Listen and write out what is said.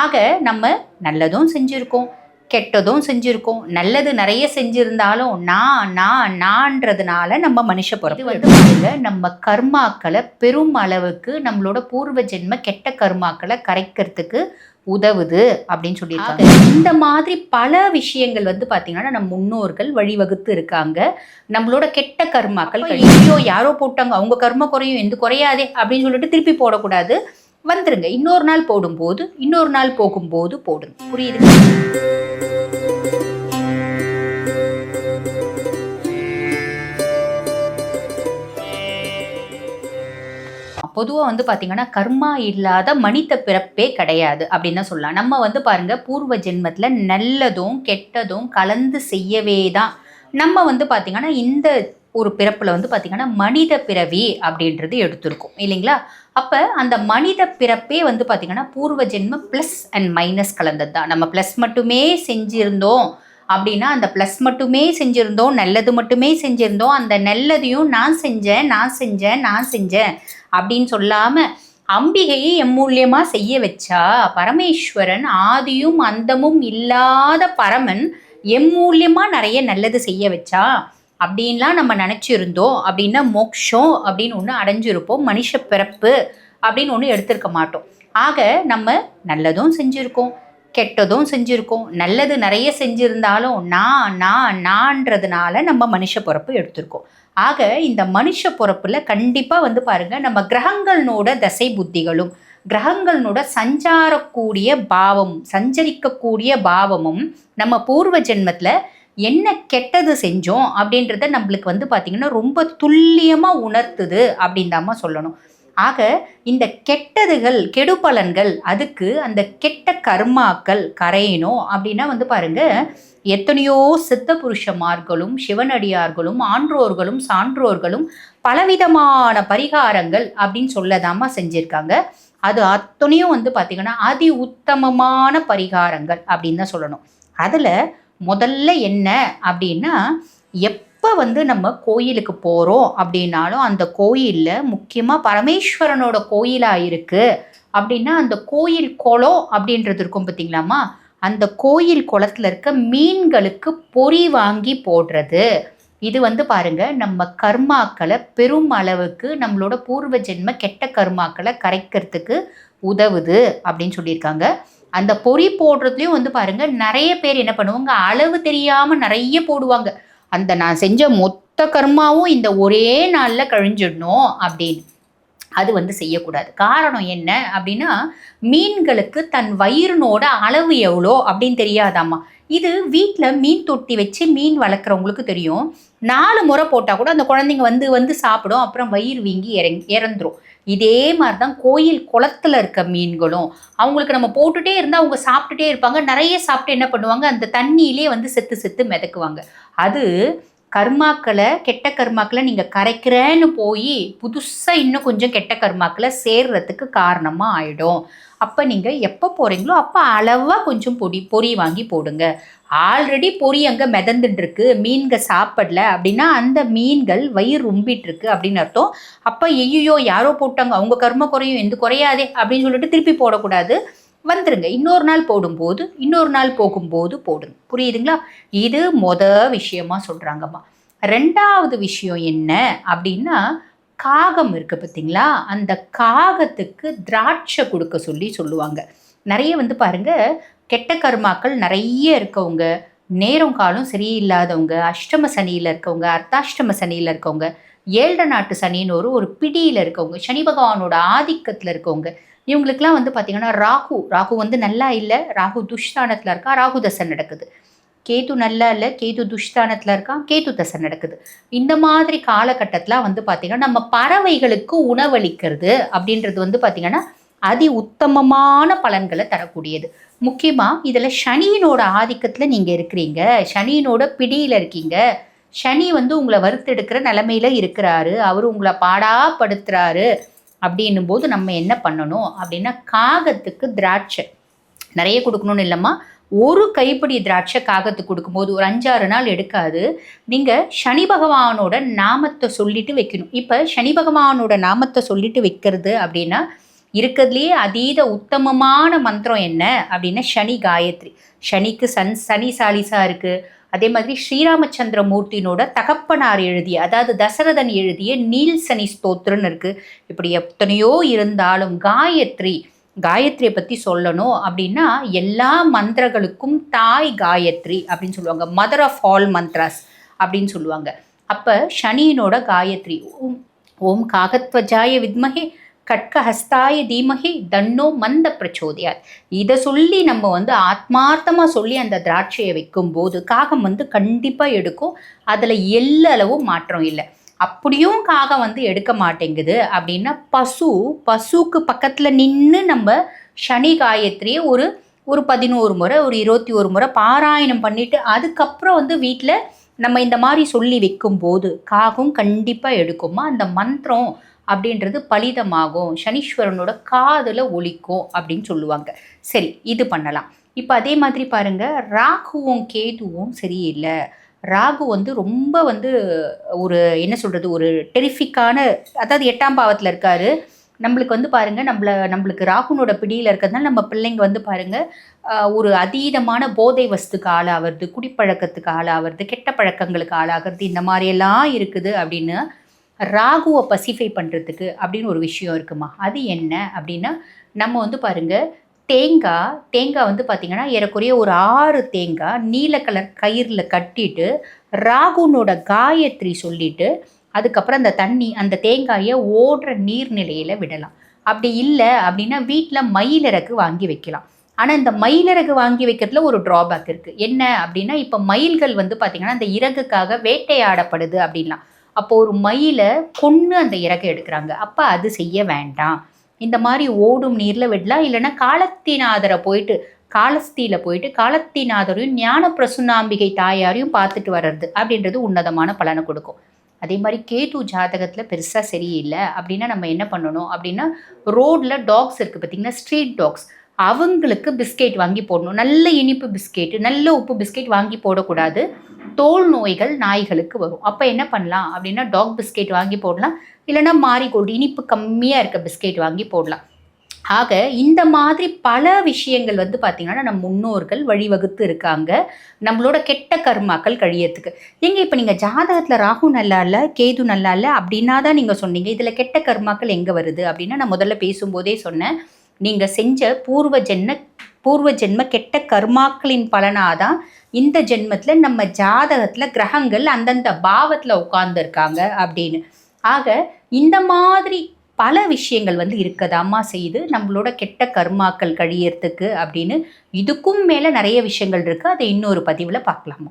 ஆக நம்ம நல்லதும் செஞ்சுருக்கோம் கெட்டதும் செஞ்சுருக்கோம் நல்லது நிறைய செஞ்சிருந்தாலும் நான் நான் நான்றதுனால நம்ம மனுஷ பிறப்பு. வந்து நம்ம கர்மாக்களை பெரும் அளவுக்கு நம்மளோட பூர்வ ஜென்ம கெட்ட கர்மாக்களை கரைக்கிறதுக்கு உதவுது அப்படின்னு சொல்லியிருக்காங்க. இந்த மாதிரி பல விஷயங்கள் வந்து பாத்தீங்கன்னா நம்ம முன்னோர்கள் வழிவகுத்து இருக்காங்க. நம்மளோட கெட்ட கர்மாக்கள் ஐயோ யாரோ போட்டாங்க அவங்க கர்ம குறையும் எந்த குறையாதே அப்படின்னு சொல்லிட்டு திருப்பி போடக்கூடாது. வந்துருங்க. இன்னொரு நாள் போடும்போது இன்னொரு நாள் போகும்போது போடுங்க. புரியுது? பொதுவாக வந்து பார்த்தீங்கன்னா கர்மா இல்லாத மனித பிறப்பே கிடையாது அப்படின்னு தான் சொல்லலாம். நம்ம வந்து பாருங்க பூர்வ ஜென்மத்தில் நல்லதும் கெட்டதும் கலந்து செய்யவே தான். நம்ம வந்து பார்த்தீங்கன்னா இந்த ஒரு பிறப்பில் வந்து பார்த்திங்கன்னா மனித பிறவி அப்படின்றது எடுத்திருக்கோம். இல்லைங்களா? அப்போ அந்த மனித பிறப்பே வந்து பார்த்திங்கன்னா பூர்வ ஜென்ம ப்ளஸ் அண்ட் மைனஸ் கலந்தது தான் நம்ம ப்ளஸ் மட்டுமே செஞ்சுருந்தோம் அப்படின்னா அந்த ப்ளஸ் மட்டுமே செஞ்சுருந்தோம் நல்லது மட்டுமே செஞ்சுருந்தோம் அந்த நல்லதையும் நான் செஞ்சேன் நான் செஞ்சேன் நான் செஞ்சேன் அப்படின்னு சொல்லாமல் அம்பிகையை எம்மூல்யமாக செய்ய வச்சா பரமேஸ்வரன் ஆதியும் அந்தமும் இல்லாத பரமன் எம்மூல்யமாக நிறைய நல்லது செய்ய வச்சா அப்படின்லாம் நம்ம நினச்சிருந்தோம் அப்படின்னா மோக்ஷம் அப்படின்னு ஒன்று அடைஞ்சிருப்போம் மனுஷ பிறப்பு அப்படின்னு ஒன்று எடுத்திருக்க மாட்டோம். ஆக நம்ம நல்லதும் செஞ்சுருக்கோம் கெட்டதும் செஞ்சுருக்கோம் நல்லது நிறைய செஞ்சுருந்தாலும் நான் நான் நான்றதுனால நம்ம மனுஷ பிறப்பு எடுத்திருக்கோம். ஆக இந்த மனுஷ பிறப்பில் கண்டிப்பாக வந்து பாருங்கள் நம்ம கிரகங்களோட தசை புத்திகளும் கிரகங்களோட சஞ்சாரக்கூடிய பாவமும் சஞ்சரிக்கக்கூடிய பாவமும் நம்ம பூர்வ ஜென்மத்தில் என்ன கெட்டது செஞ்சோம் அப்படின்றத நம்மளுக்கு வந்து பார்த்திங்கன்னா ரொம்ப துல்லியமாக உணர்த்துது அப்படின்னு சொல்லணும். ஆக இந்த கெட்டதுகள் கெடுபலன்கள் அதுக்கு அந்த கெட்ட கர்மாக்கள் கரையணும் அப்படின்னா வந்து பாருங்கள் எத்தனையோ சித்த புருஷமார்களும் சிவனடியார்களும் ஆன்றோர்களும் சான்றோர்களும் பலவிதமான பரிகாரங்கள் அப்படின்னு சொல்லதாமா செஞ்சுருக்காங்க. அது அத்தனையும் வந்து பார்த்திங்கன்னா அதி உத்தமமான பரிகாரங்கள் அப்படின்னு தான் சொல்லணும். அதில் முதல்ல என்ன அப்படின்னா எப்போ வந்து நம்ம கோயிலுக்கு போகிறோம் அப்படின்னாலும் அந்த கோயிலில் முக்கியமாக பரமேஸ்வரனோட கோயிலாக இருக்குது அப்படின்னா அந்த கோயில் குளம் அப்படின்றது இருக்கும் பார்த்தீங்களாமா அந்த கோயில் குளத்தில் இருக்க மீன்களுக்கு பொறி வாங்கி போடுறது. இது வந்து பாருங்க நம்ம கர்மாக்களை பெரும் அளவுக்கு நம்மளோட பூர்வ ஜென்ம கெட்ட கர்மாக்களை கரைக்கிறதுக்கு உதவுது அப்படின்னு சொல்லியிருக்காங்க. அந்த பொறி போடுறதுலையும் வந்து பாருங்க நிறைய பேர் என்ன பண்ணுவாங்க அளவு தெரியாம நிறைய போடுவாங்க. அந்த நான் செஞ்ச மொத்த கர்மாவும் இந்த ஒரே நாளில் கழிஞ்சிடணும் அப்படின்னு. அது வந்து செய்யக்கூடாது. காரணம் என்ன அப்படின்னா மீன்களுக்கு தன் வயிறுனோட அளவு எவ்வளோ அப்படின்னு தெரியாதாம்மா. இது வீட்டில் மீன் தொட்டி வச்சு மீன் வளர்க்குறவங்களுக்கு தெரியும். நாலு முறை போட்டால் கூட அந்த குழந்தைங்க வந்து வந்து சாப்பிடும். அப்புறம் வயிறு வீங்கி இறங்கி இறந்துடும் இதே மாதிரி தான் கோயில் குளத்துல இருக்க மீன்களும். அவங்களுக்கு நம்ம போட்டுட்டே இருந்தால் அவங்க சாப்பிட்டுட்டே இருப்பாங்க. நிறைய சாப்பிட்டு என்ன பண்ணுவாங்க? அந்த தண்ணியிலே வந்து செத்து செத்து மிதக்குவாங்க. அது கர்மாக்களை கெட்ட கர்மாக்களை நீங்கள் கரைக்கிறேன்னு போய் புதுசாக இன்னும் கொஞ்சம் கெட்ட கர்மாக்களை சேர்றதுக்கு காரணமாக ஆயிடும். அப்போ நீங்கள் எப்போ போகிறீங்களோ அப்போ அளவாக கொஞ்சம் பொடி பொரி வாங்கி போடுங்க. ஆல்ரெடி பொரி அங்கே மிதந்துட்டுருக்கு. மீன்கள் சாப்பிடல அப்படின்னா அந்த மீன்கள் வயிறு ரொம்பிட்டுருக்கு அப்படின்னு அர்த்தம். அப்போ ஐயோ யாரோ போட்டாங்க. அவங்க கர்ம குறையும். எந்த குறையாதே. அப்படின்னு சொல்லிட்டு திருப்பி போடக்கூடாது. வந்துருங்க. இன்னொரு நாள் போடும்போது இன்னொரு நாள் போகும்போது போடுங்க. புரியுதுங்களா? இது மொத விஷயமா சொல்கிறாங்கம்மா ரெண்டாவது விஷயம் என்ன அப்படின்னா காகம் இருக்குது பார்த்தீங்களா அந்த காகத்துக்கு திராட்சை கொடுக்க சொல்லி சொல்லுவாங்க. நிறைய வந்து பாருங்க கெட்ட கர்மாக்கள் நிறைய இருக்கவங்க நேரம் காலம் சரியில்லாதவங்க அஷ்டம சனியில் இருக்கவங்க அர்த்தாஷ்டம சனியில் இருக்கவங்க ஏழரை நாட்டு சனின்னு ஒரு ஒரு பிடியில் இருக்கவங்க சனி பகவானோட ஆதிக்கத்தில் இருக்கவங்க இவங்களுக்குலாம் வந்து பார்த்திங்கன்னா ராகு ராகு வந்து நல்லா இல்லை ராகு துஷ்தானத்தில் இருக்கா ராகு தசை நடக்குது. கேது நல்லா இல்லை கேது துஷ்தானத்தில் இருக்கா கேது தசை நடக்குது. இந்த மாதிரி காலகட்டத்தில் வந்து பார்த்திங்கன்னா நம்ம பறவைகளுக்கு உணவளிக்கிறது அப்படின்றது வந்து பார்த்திங்கன்னா அதி உத்தமமான பலன்களை தரக்கூடியது. முக்கியமாக இதில் சனியினோட ஆதிக்கத்தில் நீங்கள் இருக்கிறீங்க சனியினோட பிடியில் இருக்கீங்க. சனி வந்து உங்களை வறுத்தெடுக்கிற நிலமையில இருக்கிறாரு. அவர் உங்களை பாடாப்படுத்துகிறாரு அப்படின்னும் போது நம்ம என்ன பண்ணணும் அப்படின்னா காகத்துக்கு திராட்சை. நிறைய கொடுக்கணும்னு இல்லைம்மா. ஒரு கைப்பிடி திராட்சை காகத்துக்கு கொடுக்கும்போது ஒரு அஞ்சாறு நாள் எடுக்காது. நீங்கள் சனி பகவானோட நாமத்தை சொல்லிட்டு வைக்கணும். இப்போ சனி பகவானோட நாமத்தை சொல்லிட்டு வைக்கிறது அப்படின்னா இருக்கிறதுலேயே அதீத உத்தமமான மந்திரம் என்ன அப்படின்னா சனி காயத்ரி. சனிக்கு சன் சனி சாலிசா இருக்குது அதே மாதிரி ஸ்ரீராமச்சந்திர மூர்த்தினோட தகப்பனார் எழுதிய அதாவது தசரதன் எழுதிய நீல் சனி ஸ்தோத்திரன்னு இருக்குது இப்படி எத்தனையோ இருந்தாலும் காயத்ரி காயத்ரியை பற்றி சொல்லணும் அப்படின்னா எல்லா மந்திரங்களுக்கும் தாய் காயத்ரி அப்படின்னு சொல்லுவாங்க. மதர் ஆஃப் ஆல் மந்த்ராஸ் அப்படின்னு சொல்லுவாங்க. அப்போ சனியினோட காயத்ரி ஓம் ஓம் காகத்வஜாய வித்மகே கட்கஹஸ்தாய தீமகி தன்னோ மந்த பிரச்சோதியார் இதை சொல்லி நம்ம வந்து ஆத்மார்த்தமாக சொல்லி அந்த திராட்சையை வைக்கும்போது காகம் வந்து கண்டிப்பாக எடுக்கும். அதில் எல்லளவும் மாற்றம் இல்லை. அப்படியும் காகம் வந்து எடுக்க மாட்டேங்குது அப்படின்னா பசு பசுக்கு பக்கத்தில் நின்று நம்ம சனி காயத்ரியை ஒரு ஒரு பதினோரு முறை ஒரு இருபத்தி ஒரு முறை பாராயணம் பண்ணிவிட்டு அதுக்கப்புறம் வந்து வீட்டில் நம்ம இந்த மாதிரி சொல்லி வைக்கும்போது காகம் கண்டிப்பாக எடுக்குமா? அந்த மந்திரம் அப்படின்றது பலிதமாகும். சனீஸ்வரனோட காதில் ஒழிக்கும் அப்படின்னு சொல்லுவாங்க. சரி இது பண்ணலாம். இப்போ அதே மாதிரி பாருங்கள் ராகுவும் கேதுவும் சரியில்லை. ராகு வந்து ரொம்ப வந்து ஒரு என்ன சொல்கிறது ஒரு டெரிஃபிக்கான அதாவது எட்டாம் பாவத்தில் இருக்கார். நம்மளுக்கு வந்து பாருங்கள் நம்மள நம்மளுக்கு ராகுனோட பிடியில் இருக்கிறதுனால நம்ம பிள்ளைங்க வந்து பாருங்கள் ஒரு அதீதமான போதை வஸ்துக்கு ஆளாகிறது குடிப்பழக்கத்துக்கு ஆளாகிறது கெட்ட பழக்கங்களுக்கு ஆளாகிறது இந்த மாதிரியெல்லாம் இருக்குது அப்படின்னு ராகுவை பசிஃபை பண்ணுறதுக்கு அப்படின்னு ஒரு விஷயம் இருக்குமா? அது என்ன அப்படின்னா நம்ம வந்து பாருங்கள் தேங்காய் தேங்காய் வந்து பார்த்திங்கன்னா ஏறக்குறைய ஒரு ஆறு தேங்காய் நீல கலர் கயிறில் கட்டிட்டு ராகுனோட காயத்ரி சொல்லிட்டு அதுக்கப்புறம் அந்த தண்ணி அந்த தேங்காயை ஓடுற நீர்நிலையில் விடலாம். அப்படி இல்லை அப்படின்னா வீட்டில் மயிலிறகு வாங்கி வைக்கலாம். ஆனால் இந்த மயிலிறகு வாங்கி வைக்கிறதுல ஒரு ட்ராபேக் இருக்குது என்ன அப்படின்னா இப்போ மயில்கள் வந்து பார்த்திங்கன்னா அந்த இறகுக்காக வேட்டையாடப்படுது அப்படின்லாம். அப்போ ஒரு மயிலை கொன்று அந்த இறக்கை எடுக்கிறாங்க. அப்போ அது செய்ய வேண்டாம். இந்த மாதிரி ஓடும் நீரில் விடலாம். இல்லைன்னா காலத்தினாதரை போயிட்டு காலஸ்தியில் போயிட்டு காலத்தினாதரையும் ஞான பிரசுனாம்பிகை தாயாரையும் பார்த்துட்டு வர்றது அப்படின்றது உன்னதமான பலனை கொடுக்கும். அதே மாதிரி கேது ஜாதகத்தில் பெருசாக சரியில்லை. அப்படின்னா நம்ம என்ன பண்ணணும் அப்படின்னா ரோடில் டாக்ஸ் இருக்குது பார்த்திங்கன்னா ஸ்ட்ரீட் டாக்ஸ். அவங்களுக்கு பிஸ்கெட் வாங்கி போடணும். நல்ல இனிப்பு பிஸ்கெட்டு நல்ல உப்பு பிஸ்கெட் வாங்கி போடக்கூடாது. தோல் நோய்கள் நாய்களுக்கு வரும். அப்போ என்ன பண்ணலாம் அப்படின்னா டாக் பிஸ்கெட் வாங்கி போடலாம். இல்லைனா மாறிக்கோடு இனிப்பு கம்மியாக இருக்க பிஸ்கெட் வாங்கி போடலாம். ஆக இந்த மாதிரி பல விஷயங்கள் வந்து பார்த்திங்கன்னா நம்ம முன்னோர்கள் வழிவகுத்து இருக்காங்க. நம்மளோட கெட்ட கர்மாக்கள் கழியறதுக்கு. எங்க இப்போ நீங்கள் ஜாதகத்தில் ராகு நல்லா இல்லை கேது நல்லா இல்லை அப்படின்னா தான் நீங்கள் சொன்னீங்க. இதில் கெட்ட கர்மாக்கள் எங்கே வருது? அப்படின்னா நான் முதல்ல பேசும்போதே சொன்னேன். நீங்கள் செஞ்ச பூர்வ ஜென்ம பூர்வ ஜென்ம கெட்ட கர்மாக்களின் பலனாதான் இந்த ஜென்மத்தில் நம்ம ஜாதகத்தில் கிரகங்கள் அந்தந்த பாவத்தில் உட்கார்ந்துருக்காங்க அப்படின்னு. ஆக இந்த மாதிரி பல விஷயங்கள் வந்து இருக்கதாமா செய்து நம்மளோட கெட்ட கர்மாக்கள் கழியறதுக்கு அப்படின்னு. இதுக்கும் மேலே நிறைய விஷயங்கள் இருக்குது அதை இன்னொரு பதிவில் பார்க்கலாமா?